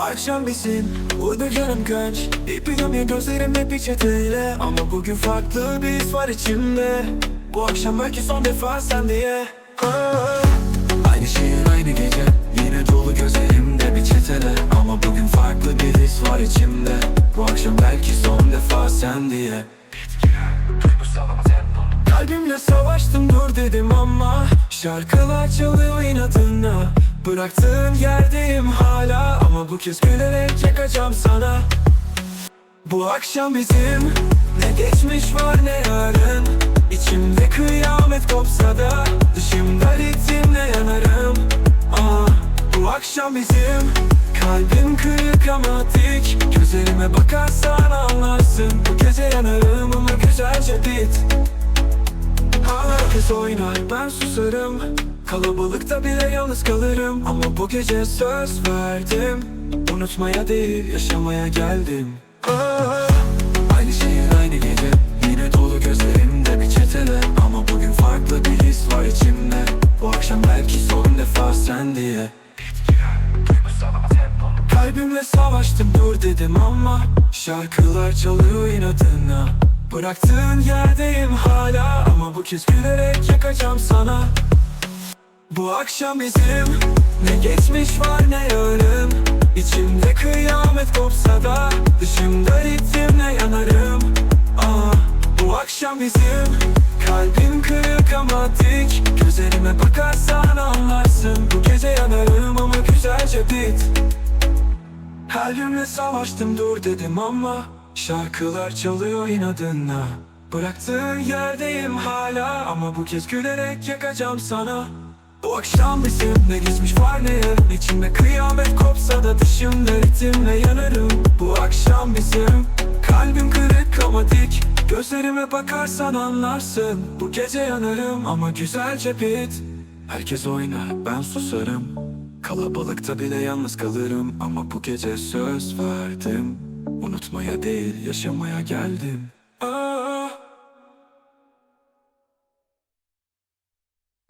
akşam bizim Burada canım kaç? İpi gömüyor gözlerimde bir çeteyle Ama bugün farklı bir his var içimde. Bu akşam belki son defa sen diye. Ah. Aynı şehir aynı gece. Yine dolu gözlerimde bir çetele. Ama bugün farklı bir his var içimde. Bu akşam belki son defa sen diye. Kalbimle savaştım dur dedim ama Şarkılar çalıyor inadına. Bıraktığın yerdeyim hala bu kez gülerek yakacağım sana. Bu akşam bizim Ne geçmiş var ne yarın. İçimde kıyamet kopsa da Dışımda ritimle yanarım. Ah, Bu akşam bizim Kalbim kırık ama dik Gözlerime bakarsan anlarsın. Bu gece yanarım ama güzelce bit Herkes oynar ben susarım Kalabalıkta bile yalnız kalırım. Ama bu gece söz verdim. Unutmaya değil yaşamaya geldim. Ah, Aynı şehir aynı gece. Yine dolu gözlerimde bir çetele. Ama bugün farklı bir his var içimde. Bu akşam belki son defa sen diye. Kalbimle savaştım dur dedim ama Şarkılar çalıyor inadına. Bıraktığın yerdeyim hala Ama bu kez gülerek yakacağım sana Bu akşam bizim Ne geçmiş var ne yarın İçimde kıyamet kopsa da Dışımda ritimle yanarım. Ah, Bu akşam bizim. Kalbim kırık ama dik. Gözlerime bakarsan anlarsın. Bu gece yanarım ama güzelce bit. Kalbimle savaştım dur dedim ama Şarkılar çalıyor inadına. Bıraktığın yerdeyim hala Ama bu kez gülerek yakacağım sana Bu akşam bizim ne geçmiş var ne yarın İçimde kıyamet kopsa da dışımda ritimle yanarım. Bu akşam bizim Kalbim kırık ama dik. Gözlerime bakarsan anlarsın Bu gece yanarım ama güzelce bit Herkes oynar ben susarım. Kalabalıkta bile yalnız kalırım Ama bu gece söz verdim. Unutmaya değil yaşamaya geldim